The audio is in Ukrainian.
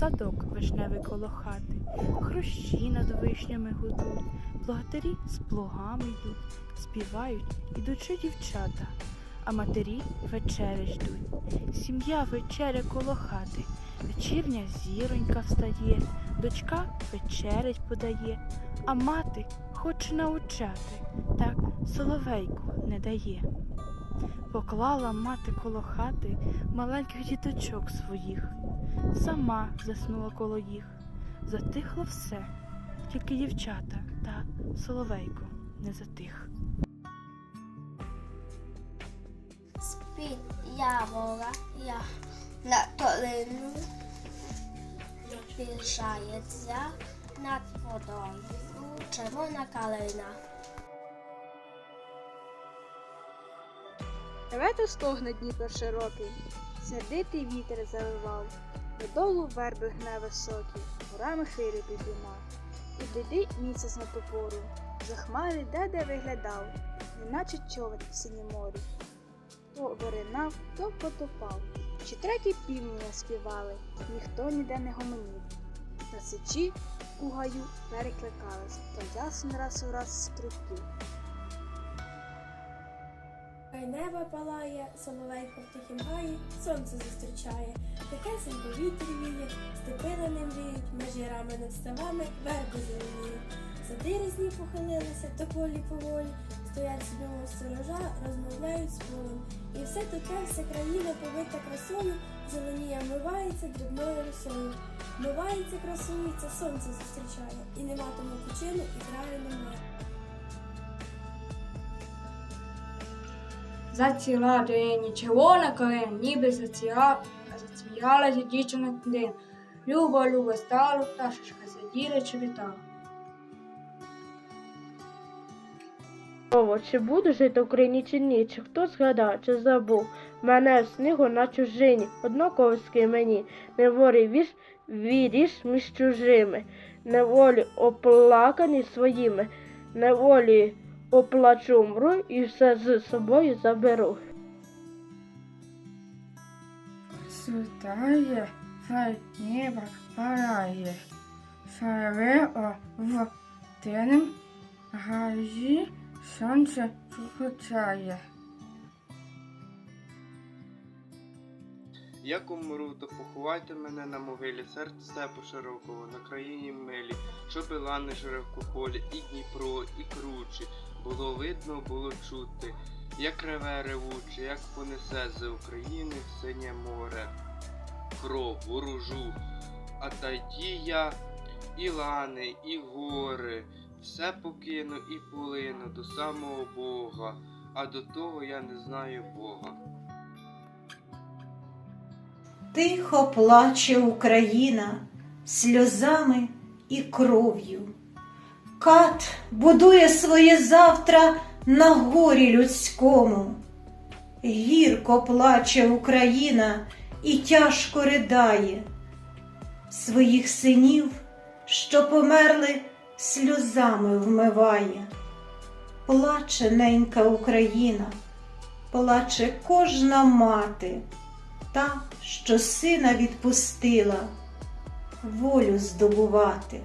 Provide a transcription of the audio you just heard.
вишневий коло хати, хрущі над вишнями гудуть, благодарі з плугами йдуть, співають, ідучи дівчата, а матері вечери ждуть. Сім'я вечеря коло хати, вечірня зіронька встає, дочка вечерять подає, а мати хоче научати, так соловейку не дає. Поклала мати коло хати маленьких діточок своїх, сама заснула коло їх. Затихло все, тільки дівчата та соловейко не затих. Спить явора, я на долину пишається над водою червона калина. Ревето стогне Дніпро широкий, сердитий вітер завивав, додолу верби гне високі, горами хвилі підійма. І диди місяць на ту пору, за хмари де-де виглядав, неначе човен в синім морі. То виринав, то потопав, чи треті півні не співали, ніхто ніде не гомонів. На сичі у гаю перекликались, то ясно раз у раз струбки. Хай небо палає, соловейко в тихім гаї, сонце зустрічає, тихесенько вітер віє, степи на ним віють, меж ярами над ставами верби зеленіють. Сади різні похилилися, тополі поволі, стоять мов сторожа, розмовляють з полем. І все таке, вся країна повита красою, зеленіє вмивається дрібною росою. Вмивається, красується, сонце зустрічає, і нема тому почину, і краю немає. Заціла доєні червона калина, ніби заціла, зацвіялася дівчина дин. Люба, люба стала пташечка, сиділа чобітала. Ово, чи буду жити в Україні чи ні, чи хто згадав, чи забув? Мене в снігу на чужині, однаковський мені, неволі віж, віріш між чужими, неволі оплакані своїми, неволі оплачу мру і все з собою заберу. Світає, хай небо парає, шаре в тенем газі сонце чухочає. Як умру, то поховайте мене на могилі серця степу широкого, на країні милі, щоб лани широкополі, і Дніпро, і кручі. Було видно, було чути, як реве ревуче, як понесе з України в синє море. Кров, ворожу, а тоді я і лани, і гори, все покину і полину до самого Бога, а до того я не знаю Бога. Тихо плаче Україна сльозами і кров'ю. Кат будує своє завтра на горі людському. Гірко плаче Україна і тяжко ридає. Своїх синів, що померли, сльозами вмиває. Плаче ненька Україна, плаче кожна мати та, що сина відпустила волю здобувати.